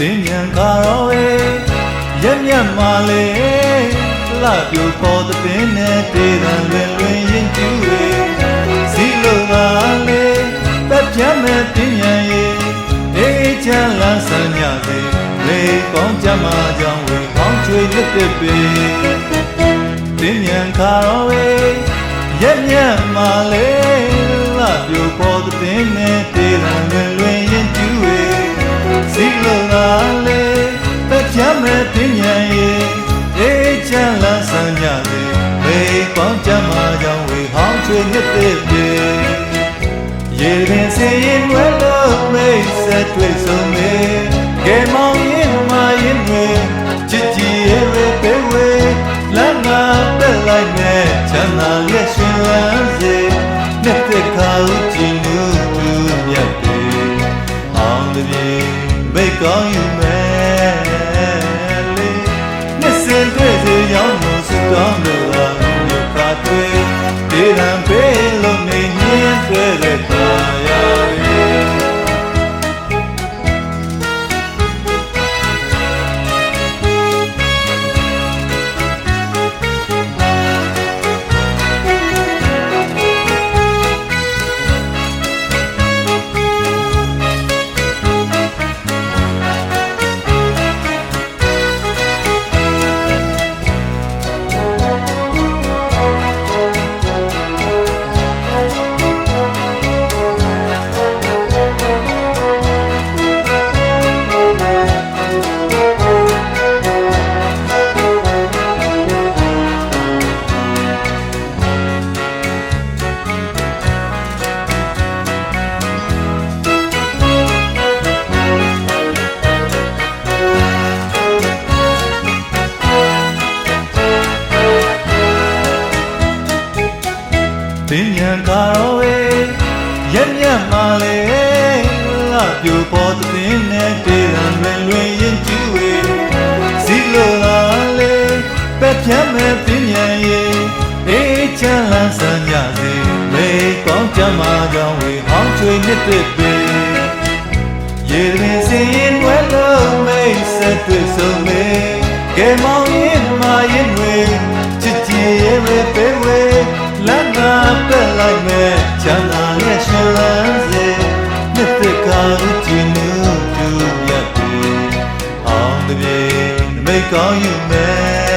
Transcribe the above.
တင်းညံခါရောဝေရက်မြတ်မာလေလှပြိုပေါ်တဲ့တင်းနဲ့တေးတန်လွင်လွင်ရင်ကျူဝေစီလိုပါလေတပ်ပြမ်းမဲ့တင်းညံရေအေးချမ်းလန်းဆန်းညစေလေကောင်းကြမှာကြောင့်ဝေကောင်းချွေလက်တဲ့ပေတင်းညံခါရောဝေရက်မြတ်မာလေလှပြိုပေါ်တဲ့တင်းနဲ့ တကြမ်းမဲ့တင်ညာရဲ့အေးချမ်းလန်းဆန်းကြလေဘေးပေါင်းကြမှာကြောင့်ဝေဟောင်းချွေနှစ်သက်ပြေရေပင်စေရင်ဝဲလို့မိတ်ဆက်တွေ့ဆုံးမေကဲမောင်ရင်မရင်တွေချစ်ကြည်ရဲ့ဝေပေဝေလမ်းငါတက်လိုက်နဲ့ချမ်းသာလက်ရှင်လန်းစေနှစ်သက်ခါဦးကြည်နူးသူမြတ်တွေအောင်တပြေမိတ်ကောင်းယူမယ် လို့စကော ပြိုပေါ်တဲ့တင်းနဲ့တေးရန်လွင်လွင်ရင်ကျူဝေစီလိုလာလေပက်ပြမ်းမဲ့ပညာရဲ့အေးချမ်းလန်းဆန်းကြစေမေကောင်းကြမှာကြောင့်ဝေဟောင်းချွေနှစ်သက်ပေရေပင်စင်ရင်ဝဲလို့မိတ်ဆက်တွေ့ဆုံးမေကဲမောင်ရင်မရင်တွေချစ်ကြည်ရဲ့ဝေပေဝေလမ်းကပက်လိုက်မဲ့ချမ်းသာရဲ့ရှင်လန်း အောင်